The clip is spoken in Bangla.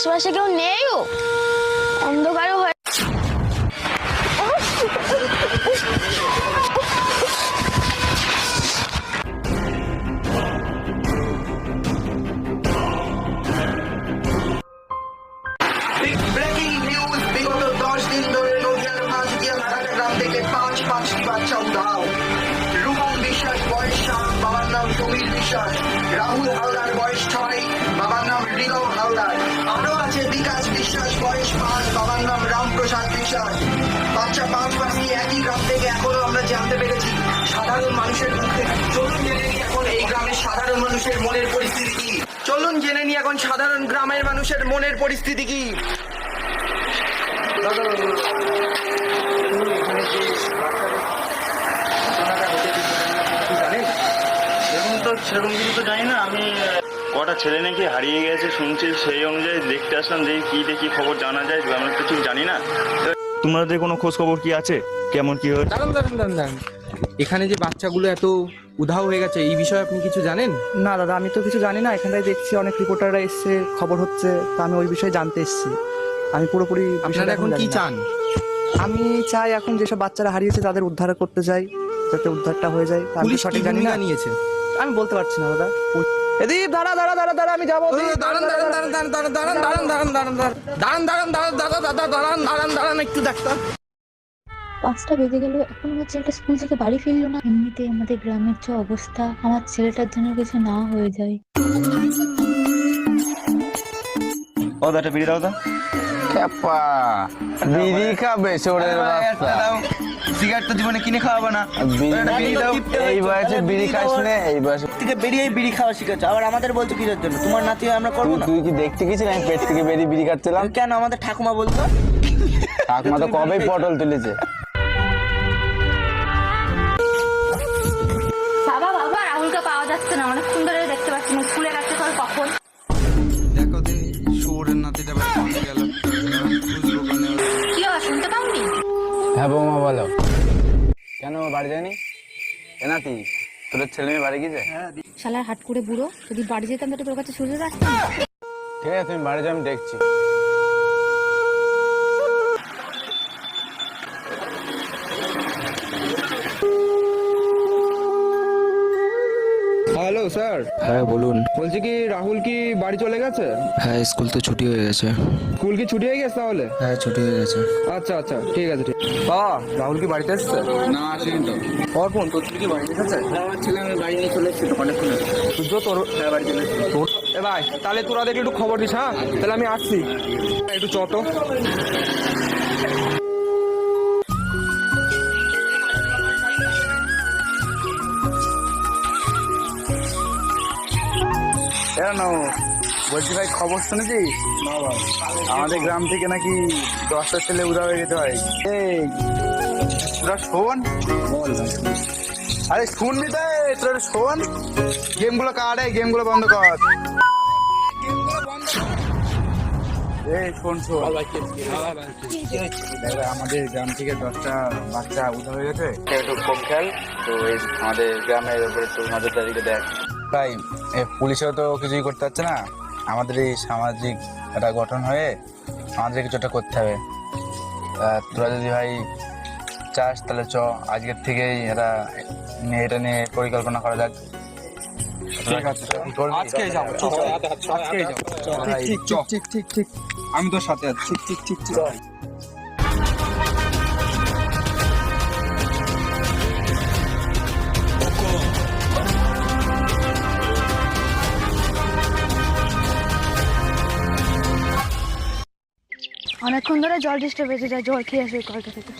আশেপাশে কেউ নেইও অন্ধকারও হয়ে। ব্রেকিং আছে বিকাশ বিশ্বাস বয়স পাঁচ বাবার নাম রামপ্রসাদ বিশ্বাস। বাচ্চা পাঁচ পাঁচটি একই গ্রাম থেকে এখনও আমরা জানতে পেরেছি সাধারণ মানুষের মুখে। চলুন জেনে নিই এখন এই গ্রামের সাধারণ মানুষের মনের পরিস্থিতি কি। চলুন জেনে নিই এখন সাধারণ গ্রামের মানুষের মনের পরিস্থিতি কি। সেরকম কিছু তো জানি না আমি কটা ছেলে নাকি হারিয়ে গেছে শুনছি সেই অনুযায়ী দেখতে আসলাম যে কি দেখি খবর জানা যায় আমরা তো ঠিক জানি না। তোমাদের কোনো খোঁজ খবর কি আছে? কেমন কি হয়েছে? দাঁড়ান দাঁড়ান দাঁড়ান দাঁড়ান। এখানে যে বাচ্চাগুলো এত উধাও হয়ে গেছে এই বিষয়ে আপনি কিছু জানেন? না দাদা আমি তো কিছু জানি না এখানটায় দেখছি অনেক রিপোর্টাররা এসছে খবর হচ্ছে তা আমি ওই বিষয়ে জানতে এসেছি। আমি পুরোপুরি আপনারা এখন কি চান? আমি চাই এখন যেসব বাচ্চারা হারিয়েছে তাদের উদ্ধার করতে চাই যাতে উদ্ধারটা হয়ে যায় তা আমি পুলিশ সঠিক জানি না। নিয়েছে আমি বলতে পারছি না দাদা। এদিক দাঁড়া দাঁড়া দাঁড়া দাঁড়া আমি যাব দাঁড়ান দাঁড়ান দাঁড়ান দাঁড়ান দাঁড়ান দাঁড়ান দাঁড়ান দাঁড়ান দাঁড়ান দাঁড়ান দাঁড়ান দাঁড়ান দাদা দাদা দাঁড়ান দাঁড়ান দাঁড়ান একটু ডাক্তার পাঁচটা বেজে গেল এখন হচ্ছে একটা স্কুল থেকে বাড়ি ফিরলো না এমনিতে আমাদের গ্রামের যে অবস্থা আমার ছেলেটার জন্য কিছু না হয়ে যায় ও দাটা বিড়ি দাও ক্যাপা বিড়ি খাবে চোরের বাচ্চা সিগারেট তো জীবনে কিনে খাওয়াবে না। এই বয়সে বিড়ি খাস না এই বয়সে থেকে বেরিয়ে বিড়ি খাওয়া শিখেছো। আবার আমাদের বলছো কিসের জন্য? তোমার নাতি আমরা করব তুই না? তুই কি দেখতে গেছিস আমি পেট থেকে বেরিয়ে বিড়ি খাচ্ছিলাম। কেন আমাদের ঠাকুমা বলতো? ঠাকমা তো কবেই পটল তুলেছে? বাবা বাবা রাহুলকে পাওয়া যাচ্ছে না। অনেকক্ষণ বাড়ি যায়নি? এনাতি নাতি তোর ছেলে মেয়ে বাড়ি গিয়েছে? শালার হাট করে বুড়ো যদি বাড়ি যেতাম তো তোর কাছে সুযোগ আসতাম ঠিক আছে তুমি বাড়ি যাও আমি দেখছি। স্যার? হ্যাঁ বলুন। বলছি কি রাহুল কি বাড়ি চলে গেছে? হ্যাঁ স্কুল তো ছুটি হয়ে গেছে। স্কুল কি ছুটি হয়ে গেছে তাহলে? হ্যাঁ ছুটি হয়ে গেছে। আচ্ছা আচ্ছা ঠিক আছে ঠিক বাবা রাহুল কি বাড়িতে এসছে? না আসেনি তো ওর ফোন তোর কি বাড়িতে এসেছে? আমার ছেলে আমি বাড়ি নিয়ে চলে এসেছি দোকানে শুনে সূর্য তোর হ্যাঁ বাড়ি চলে এসেছি। তোর? এ ভাই তাহলে তোরা দেখলে একটু খবর দিস হ্যাঁ? তাহলে আমি আসছি। একটু চ কেন? বলছি ভাই, খবর শুনেছিস? আমাদের গ্রাম থেকে নাকি দশটা ছেলে উদা হয়ে যেতে হয় এই, তোরা শোন। আরে, শুনবি তো? তোরা শোন। গেমগুলো কাট গেমগুলো বন্ধ কর। আমাদের গ্রাম থেকে দশটা বাচ্চা উদা হয়ে গেছে। একটু কম খেয়াল তো এই আমাদের গ্রামের উপরে একটু নজরদারিকে দেখ। ভাই এ পুলিশেও তো কিছুই করতে পারছে না। আমাদের এই সামাজিক একটা গঠন হয়ে আমাদের কিছু একটা করতে হবে। তোরা যদি ভাই চাস তাহলে চ। আজকের থেকেই এটা নিয়ে এটা নিয়ে পরিকল্পনা করা যাক। আমি তোর সাথে আছি। ঠিক ঠিক ঠিক ঠিক। অনেকক্ষণ ধরে জল ডিস্টার্ব হয়েছে যা জল খেয়ে আসবে কলকাতাতে।